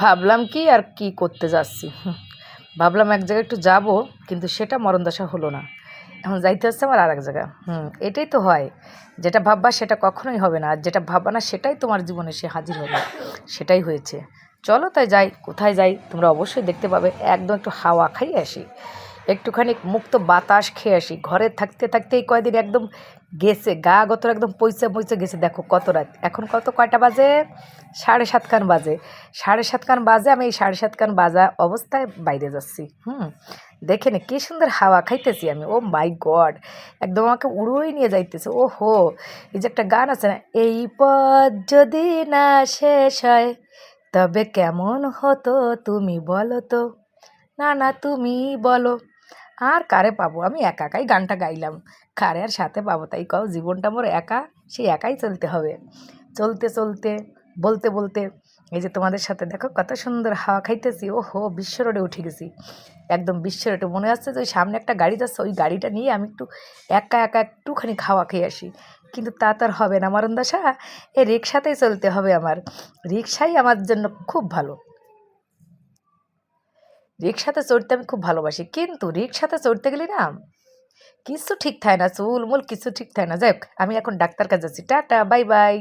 ভাবলাম কি আর কি করতে যাচ্ছি? ভাবলাম এক জায়গায় একটু যাব, কিন্তু সেটা মরণদশা হলো না। এখন যাইতে হচ্ছে আমার আর এক জায়গা হুম, এটাই তো হয়। যেটা ভাববা সেটা কখনোই হবে না, আর যেটা ভাববা না সেটাই তোমার জীবনে সে হাজির হবে। সেটাই হয়েছে। চলো তাই যাই, কোথায় যাই তোমরা অবশ্যই দেখতে পাবে। একদম একটু হাওয়া খাই আসি। একটুখানি মুক্ত বাতাস খেয়ে আসি। ঘরে থাকতে থাকতে এই কয়দিন একদম গেছে, গা গতর একদম পয়সা পয়সা গেছে। দেখো কত রাত। এখন কত? কয়টা বাজে? সাড়ে সাত খান বাজে। সাড়ে সাত খান বাজে, আমি এই সাড়ে সাত খান বাজা অবস্থায় বাইরে যাচ্ছি। হুম, দেখে নে কী সুন্দর হাওয়া খাইতেছি আমি। ও মাই গড, একদম আমাকে উড়োই নিয়ে যাইতেছে। ও হো এই যে একটা গান আছে না, এই পথ যদি না শেষ হয়, তবে কেমন হতো তুমি বলো তো? না না, তুমি বলো। আর কারে পাবো? আমি একা একাই গানটা গাইলাম। কারে আর সাথে পাবো তাই কও? জীবনটা মোর একা সেই একাই চলতে হবে। চলতে চলতে, বলতে বলতে, এই যে তোমাদের সাথে দেখো কত সুন্দর হাওয়া খাইতেছি ও হো বিশ্ব রোডে উঠে গেছি। একদম বিশ্ব রোডে মনে হচ্ছে যে ওই সামনে একটা গাড়ি যাচ্ছে, ওই গাড়িটা নিয়ে আমি একটু একা একা একটুখানি খাওয়া খেয়ে আসি। কিন্তু তা তো আর হবে না মারণ দশা। এ রিক্সাতেই চলতে হবে আমার। রিক্সাই আমার জন্য খুব ভালো। রিক্সাতে চড়তে আমি খুব ভালোবাসি। কিন্তু রিক্সাতে চড়তে গেলে না, কিছু ঠিক থাকে না, চুলমুল কিছু ঠিক থাকে না। যাই আমি এখন ডাক্তার কাছে যাচ্ছি। Tata bye bye